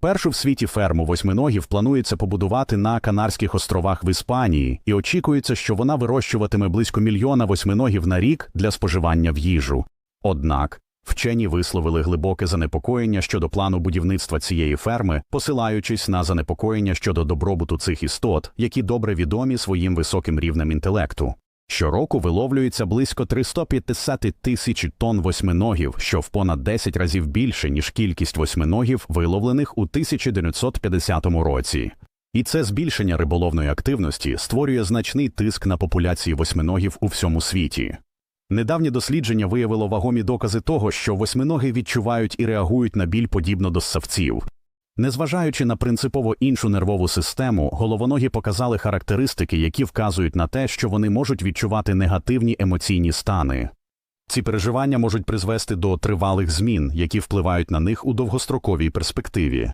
Першу в світі ферму восьминогів планується побудувати на Канарських островах в Іспанії, і очікується, що вона вирощуватиме близько мільйона восьминогів на рік для споживання в їжу. Однак вчені висловили глибоке занепокоєння щодо плану будівництва цієї ферми, посилаючись на занепокоєння щодо добробуту цих істот, які добре відомі своїм високим рівнем інтелекту. Щороку виловлюється близько 350 тисяч тонн восьминогів, що в понад 10 разів більше, ніж кількість восьминогів, виловлених у 1950 році. І це збільшення риболовної активності створює значний тиск на популяції восьминогів у всьому світі. Недавнє дослідження виявило вагомі докази того, що восьминоги відчувають і реагують на біль подібно до ссавців. Незважаючи на принципово іншу нервову систему, головоногі показали характеристики, які вказують на те, що вони можуть відчувати негативні емоційні стани. Ці переживання можуть призвести до тривалих змін, які впливають на них у довгостроковій перспективі.